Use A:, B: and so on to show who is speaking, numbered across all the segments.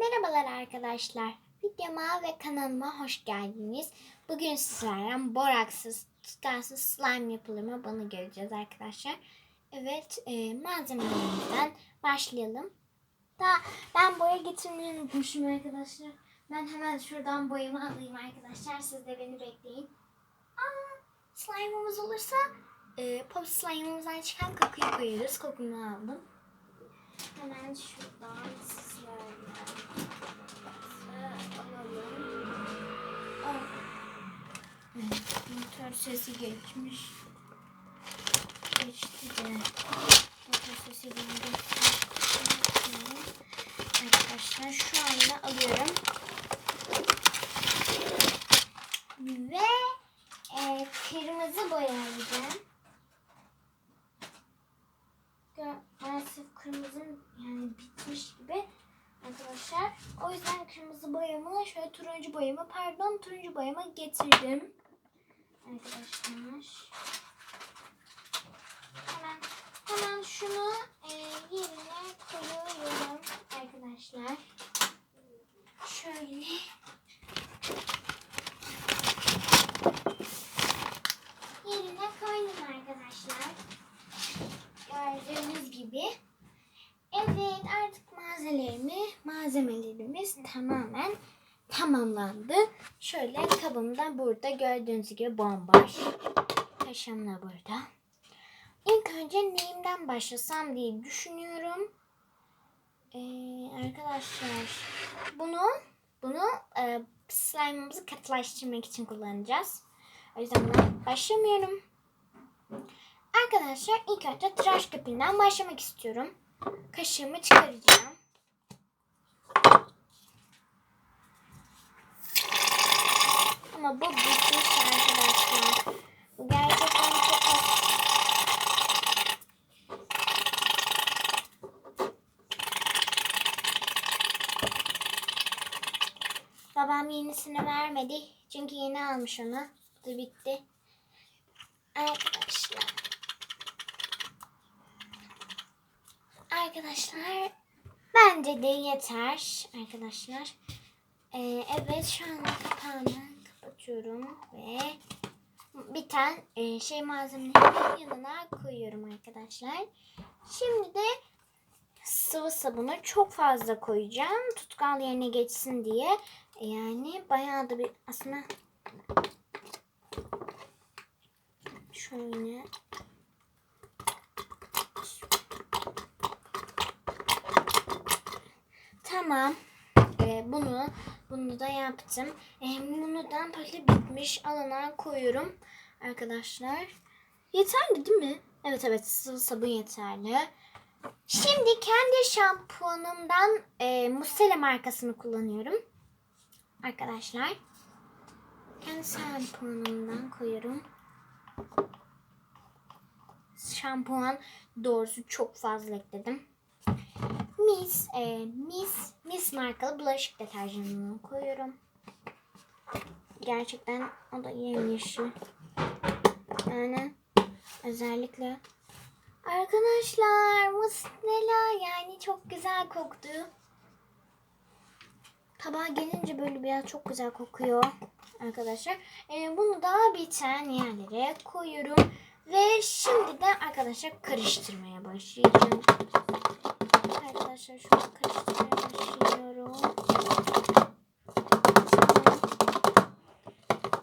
A: Merhabalar arkadaşlar. Videoma ve kanalıma hoş geldiniz. Bugün sizlerle boraksız, tutarsız slime yapılımı bunu göreceğiz arkadaşlar. Evet, e, malzemelerimizden başlayalım. Daha ben boya getirmeyi unutmuşum arkadaşlar. Ben hemen şuradan boyamı alayım arkadaşlar. Siz de beni bekleyin. Aa, slime'ımız olursa e, pop slime'ımızdan çıkan kokuyu koyuyoruz. Kokunu aldım. Hemen şuradan motor sesi geçmiş. Geçti de. Motor sesi geldi. Arkadaşlar şu anda alıyorum. Ve e, kırmızı boyayacağım. Gö- maalesef kırmızım yani bitmiş gibi arkadaşlar. O yüzden kırmızı boyamı şöyle turuncu boyamı pardon turuncu boyamı getirdim. Arkadaşlar. Hemen hemen şunu e, yerine koyuyorum arkadaşlar. Şöyle. Yerine koydum arkadaşlar gördüğünüz gibi. Evet artık malzemelerimi, malzemelerimiz tamamen tamamlandı. Şöyle burada gördüğünüz gibi bomboş. Kaşım da burada. İlk önce neyimden başlasam diye düşünüyorum. Ee, arkadaşlar bunu bunu e, slime'ımızı katılaştırmak için kullanacağız. O yüzden buna başlamıyorum. Arkadaşlar ilk önce tıraş köpüğünden başlamak istiyorum. Kaşığımı çıkaracağım. Ama bu bitmiş arkadaşlar. Bu gerçekten çok. Babam yenisini vermedi. Çünkü yeni almış onu. Bu bitti. Arkadaşlar. Arkadaşlar bence de yeter arkadaşlar. Ee, evet şu anda kapağını kapatıyorum ve bir tane e, şey malzemelerini yanına koyuyorum arkadaşlar. Şimdi de sıvı sabunu çok fazla koyacağım. Tutkal yerine geçsin diye. Yani bayağı da bir aslında şöyle Tamam. Ee, bunu bunu da yaptım. Ee, bunu da böyle bitmiş alana koyuyorum arkadaşlar. Yeterli değil mi? Evet evet sıvı sabun yeterli. Şimdi kendi şampuanımdan e, Mustela markasını kullanıyorum. Arkadaşlar. Kendi şampuanımdan koyuyorum. Şampuan doğrusu çok fazla ekledim. Mis, e, Mis, Mis markalı bulaşık deterjanını koyuyorum. Gerçekten o da yemyeşil. Yani özellikle arkadaşlar Mustela yani çok güzel koktu. Tabağa gelince böyle biraz çok güzel kokuyor arkadaşlar. E, bunu da biten yerlere koyuyorum. Ve şimdi de arkadaşlar karıştırmaya başlayacağım. Arkadaşlar şunu karıştırmaya başlıyorum.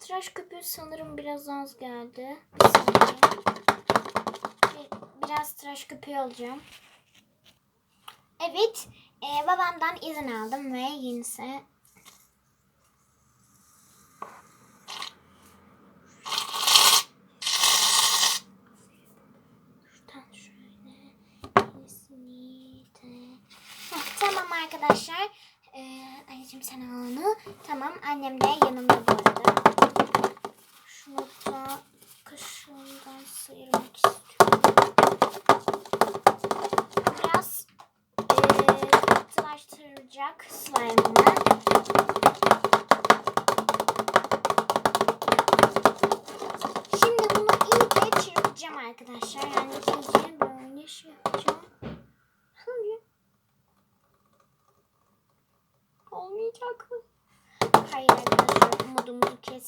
A: Tıraş köpüğü sanırım biraz az geldi. Bir saniye. Bir- Biraz tıraş köpüğü alacağım. Evet. e, babamdan izin aldım ve yenisi Şuradan şöyle yenisini de Heh, tamam arkadaşlar. Ee, anneciğim sen onu. Tamam annem de yanımda bu arada. Şunu da kaşığından sıyırmak istiyorum. Biraz ee, katılaştıracak slime'ımı. Şimdi bunu iyice çırpacağım arkadaşlar. Yani iyice böyle şey yapacağım. Şöyle. olmayacak mı? Hayır arkadaşlar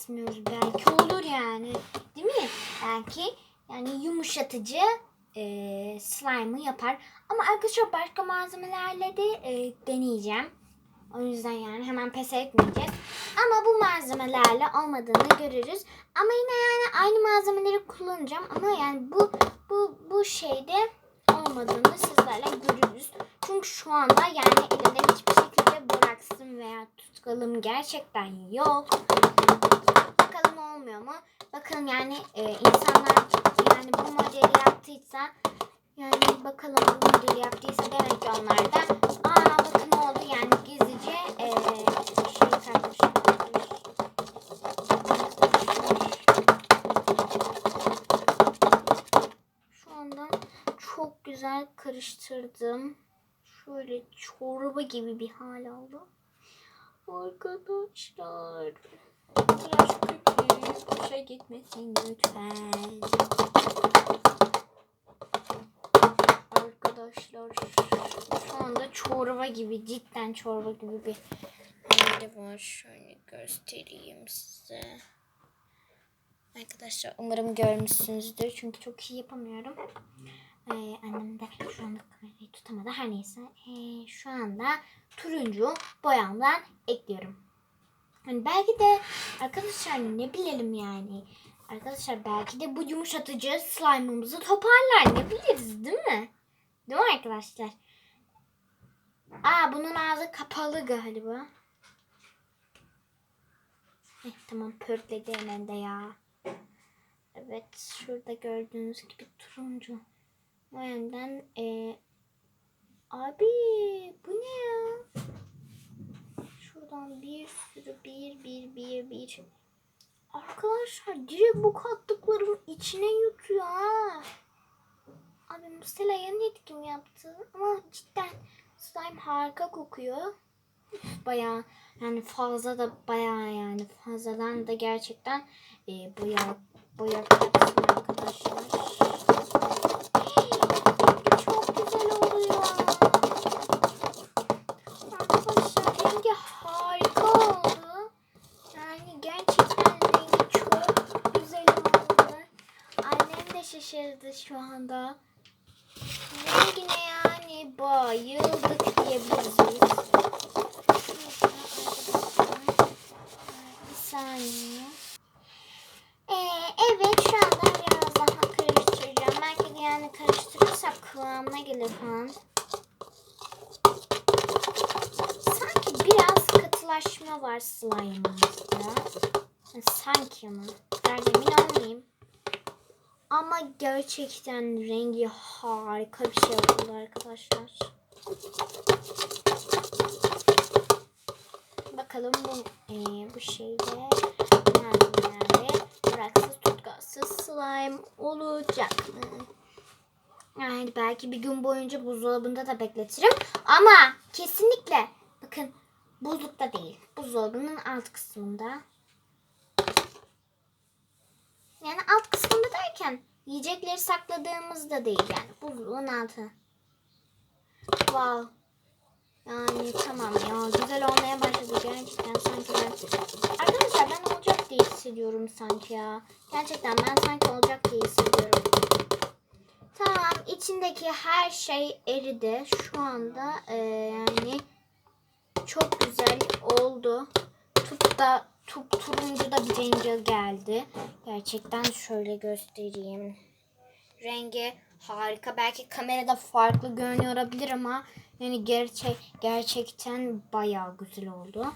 A: kesmiyoruz. Belki olur yani. Değil mi? Belki yani yumuşatıcı e, slime'ı yapar. Ama arkadaşlar başka malzemelerle de e, deneyeceğim. O yüzden yani hemen pes etmeyeceğiz. Ama bu malzemelerle olmadığını görürüz. Ama yine yani aynı malzemeleri kullanacağım. Ama yani bu bu bu şeyde olmadığını sizlerle görürüz. Çünkü şu anda yani elimde hiçbir şekilde boraksım veya tutkalım gerçekten yok. Bakalım olmuyor mu? Bakalım yani e, insanlar yani bu modeli yaptıysa yani bakalım bu modeli yaptıysa demek ki onlar da aa bakın oldu yani gizlice e, şey kardeşim. Şu anda çok güzel karıştırdım. Şöyle çorba gibi bir hal aldı. Arkadaşlar. Köpüğü boşa gitmesin lütfen. Arkadaşlar şu anda çorba gibi cidden çorba gibi bir hali var. Şöyle göstereyim size. Arkadaşlar umarım görmüşsünüzdür. Çünkü çok iyi yapamıyorum. Ee, annem de şu anda kamerayı tutamadı. Her neyse. Ee, şu anda turuncu boyamdan ekliyorum. Hani belki de arkadaşlar ne bilelim yani. Arkadaşlar belki de bu yumuşatıcı slime'ımızı toparlar. Ne biliriz değil mi? Değil mi arkadaşlar? Aa bunun ağzı kapalı galiba. Heh, tamam pörtledi hemen de ya. Evet şurada gördüğünüz gibi turuncu. O yönden e, abi bu ne ya? Şuradan bir sürü bir bir bir bir. Arkadaşlar direkt bu kattıklarım içine yutuyor ha. Abi Mustela'ya ne kim yaptı? Ama cidden slime harika kokuyor. Baya yani fazla da baya yani fazladan da gerçekten e, boya boya arkadaşlar. Wow, you look diyebilirim. Gerçekten rengi harika bir şey oldu arkadaşlar. Bakalım bu e, bu şeyde malzemelerle bıraksız tutkalsız slime olacak mı? Yani belki bir gün boyunca buzdolabında da bekletirim. Ama kesinlikle bakın buzlukta değil. Buzdolabının alt kısmında. Yani alt kısmında derken yiyecekleri sakladığımızda değil yani buzluğun altı. Wow. Yani tamam ya güzel olmaya başladı gerçekten sanki ben. Arkadaşlar ben olacak diye hissediyorum sanki ya. Gerçekten ben sanki olacak diye hissediyorum. Tamam içindeki her şey eridi. Şu anda e, yani çok güzel oldu. Tut da tup turuncu da bir rengi geldi. Gerçekten şöyle göstereyim. Rengi harika. Belki kamerada farklı görünüyor olabilir ama yani gerçek gerçekten bayağı güzel oldu.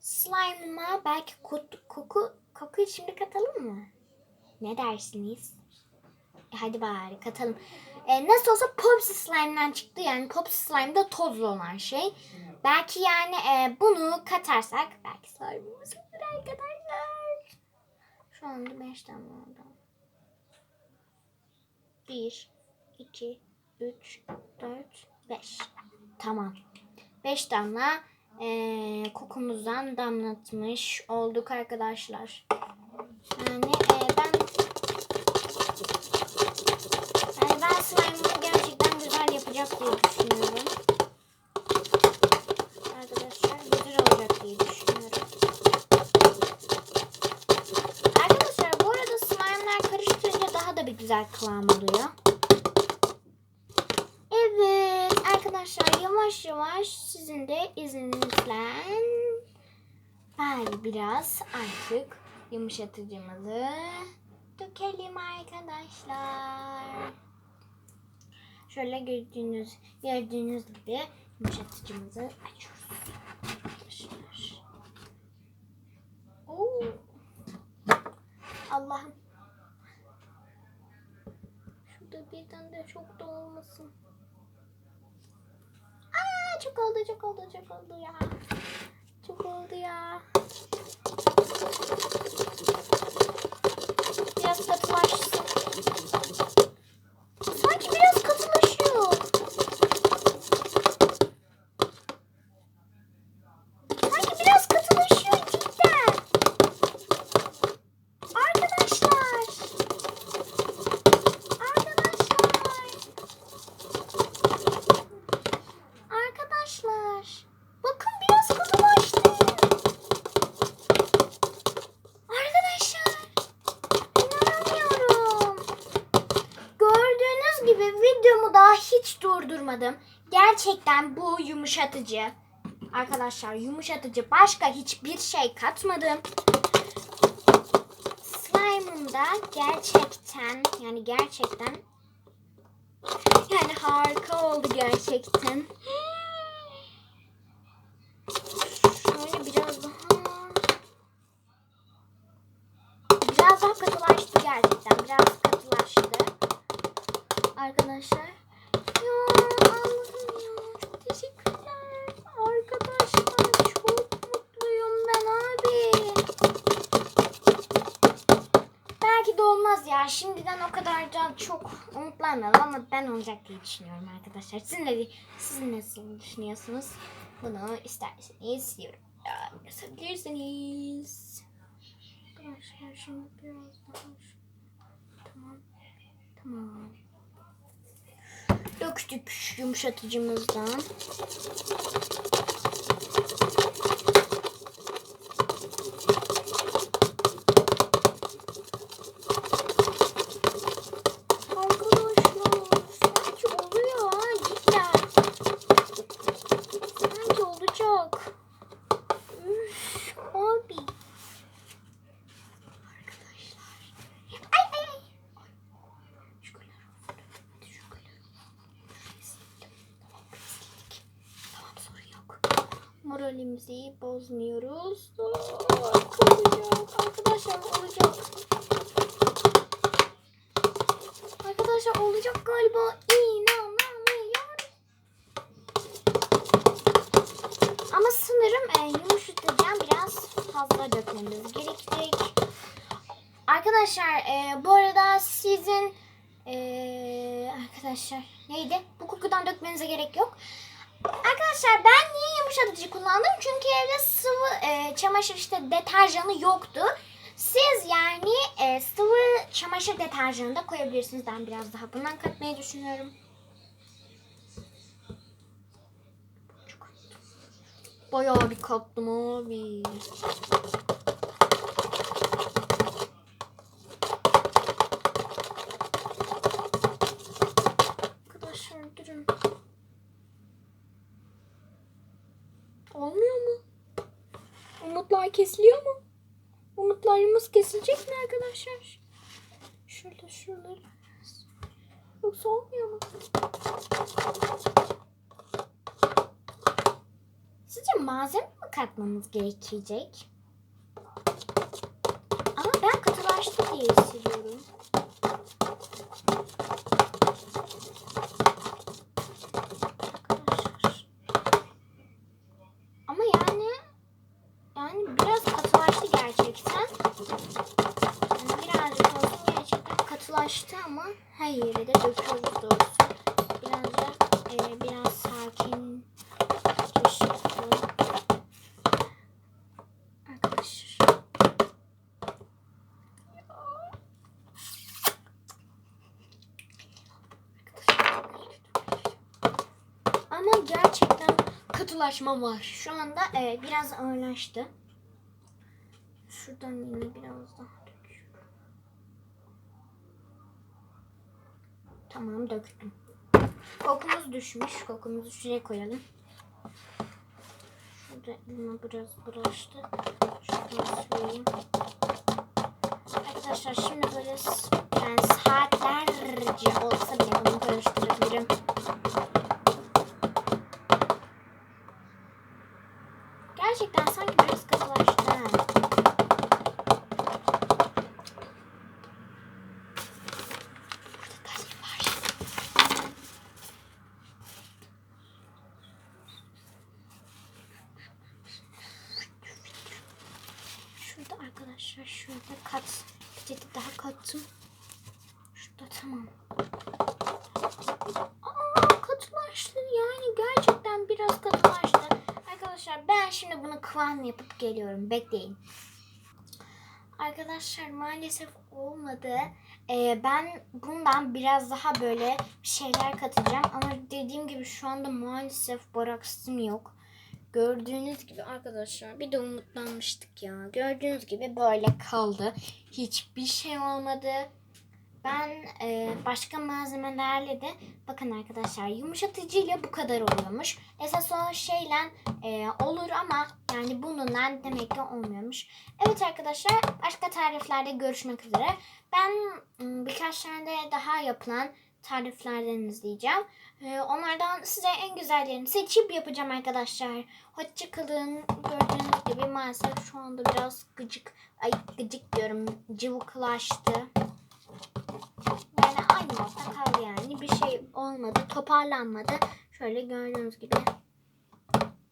A: Slime'ıma belki koku, koku kokuyu şimdi katalım mı? Ne dersiniz? E, hadi bari katalım. E, nasıl olsa Popsy Slime'dan çıktı. Yani Popsy Slime da tozlu olan şey. Belki yani e, bunu katarsak belki slime'ımız olur arkadaşlar. Şu anda 5 tane oldu. 1, 2, 3, 4, 5. Tamam. 5 damla e, kokumuzdan damlatmış olduk arkadaşlar. Yani e, ben yani ben slime'ımı gerçekten güzel yapacak diye düşünüyorum. Güzel kıvam oluyor. Evet arkadaşlar yavaş yavaş sizin de izninizle bari biraz artık yumuşatıcımızı dökelim arkadaşlar. Şöyle gördüğünüz gördüğünüz gibi yumuşatıcımızı açıyoruz. Arkadaşlar. Allah'ım. Şurada birden de çok da olmasın. Aa, çok oldu çok oldu çok oldu ya. Çok oldu ya. Biraz katılaşsın. Sanki biraz katılaşıyor. Sanki biraz katılaşıyor cidden. Arkadaşlar. Arkadaşlar. Arkadaşlar. Bakın biraz katılaştı. Arkadaşlar. İnanamıyorum. Gördüğünüz gibi videomu daha hiç durdurmadım. Gerçekten bu yumuşatıcı. Arkadaşlar yumuşatıcı başka hiçbir şey katmadım. Slime'ım da gerçekten yani gerçekten yani harika oldu gerçekten. Şöyle biraz daha biraz daha katılaştı gerçekten. Biraz katılaştı. Arkadaşlar. Ya Allah'ım ya. Çok teşekkürler. Arkadaşlar çok mutluyum ben abi. Belki de olmaz ya. Şimdiden o kadar da çok umutlanmayalım ama ben olacak diye düşünüyorum arkadaşlar. Sizin de siz nasıl düşünüyorsunuz? Bunu isterseniz yorumda yazabilirsiniz. Arkadaşlar şimdi biraz daha tamam tamam döktük yumuşatıcımızdan. Arkadaşlar sanki oluyor ha cidden. Sanki olacak. Üf, abi. Arkadaşlar. Ay ay ay. Şu kadar olsun. Hadi şu kadar. Tamam sildik. Tamam sorun yok. Moralimizi bozmuyoruz. Olacak. Arkadaşlar olacak. Arkadaşlar olacak galiba. İnanamıyorum. Ama sanırım e, yumuşatacağım biraz fazla dökmemiz gerekecek. Arkadaşlar e, bu arada sizin e, arkadaşlar neydi? Bu kokudan dökmenize gerek yok. Arkadaşlar ben niye yumuşatıcı kullandım? Çünkü evde sıvı e, çamaşır işte deterjanı yoktu. Siz yani e, sıvı çamaşır deterjanı da koyabilirsiniz. Ben biraz daha bundan katmayı düşünüyorum. Bayağı bir kattım abi. Arkadaşlar durun. Olmuyor mu? Umutlar kesiliyor mu? Umutlarımız kesilecek mi arkadaşlar? Şurada şuraları. Yoksa olmuyor mu? Sizce malzeme mi katmamız gerekecek? Ama ben katılaştı diye hissediyorum. Arkadaşlar. Ama yani yani biraz katılaştı gerçekten. Yani birazcık olsun gerçekten katılaştı ama her yere de döküyoruz doğrusu. Birazcık e, biraz sakin geçiyorum. Arkadaşlar. Ama gerçekten katılaşma var. Şu anda e, biraz ağırlaştı. Şuradan yine biraz daha Kokumuz düşmüş. Kokumuzu şuraya koyalım. Şurada elime biraz bulaştı. Şuradan süreyim. Arkadaşlar şimdi böyle s- yani saatlerce olsa bile bunu karıştırabilirim. Gerçekten sanki biraz katılaştı. ha. Burada gaz var. Şurada arkadaşlar şurada kat bir de daha kattım. Şurada tamam. Aa katılaştı yani gerçekten biraz katılaştı. Arkadaşlar ben şimdi bunu kıvam yapıp geliyorum. Bekleyin. Arkadaşlar maalesef olmadı. Ee, ben bundan biraz daha böyle şeyler katacağım. Ama dediğim gibi şu anda maalesef boraksım yok. Gördüğünüz gibi arkadaşlar bir de umutlanmıştık ya. Gördüğünüz gibi böyle kaldı. Hiçbir şey olmadı. Ben e, başka malzemelerle de bakın arkadaşlar yumuşatıcıyla bu kadar oluyormuş. Esas o şeyle e, olur ama yani bununla demek ki olmuyormuş. Evet arkadaşlar başka tariflerde görüşmek üzere. Ben m, birkaç tane daha yapılan tariflerden izleyeceğim. E, onlardan size en güzellerini seçip yapacağım arkadaşlar. Hoşçakalın. Gördüğünüz gibi maalesef şu anda biraz gıcık, ay gıcık diyorum cıvıklaştı. Yani aynı modda kaldı yani. Bir şey olmadı. Toparlanmadı. Şöyle gördüğünüz gibi.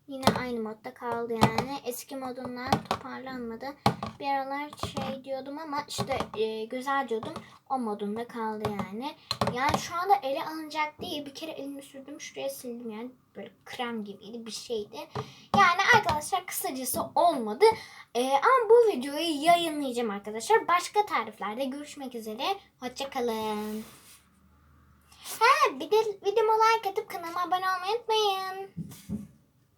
A: Yine aynı modda kaldı yani. Eski modundan toparlanmadı. Bir aralar şey diyordum ama işte e, güzel diyordum. O modunda kaldı yani. Yani şu anda ele alınacak değil. Bir kere elimi sürdüm. Şuraya sildim yani. Böyle krem gibiydi bir şeydi. Yani arkadaşlar kısacası olmadı. Ee, ama bu videoyu yayınlayacağım arkadaşlar. Başka tariflerde görüşmek üzere. Hoşçakalın. Ha bir de videoma like atıp kanalıma abone olmayı unutmayın.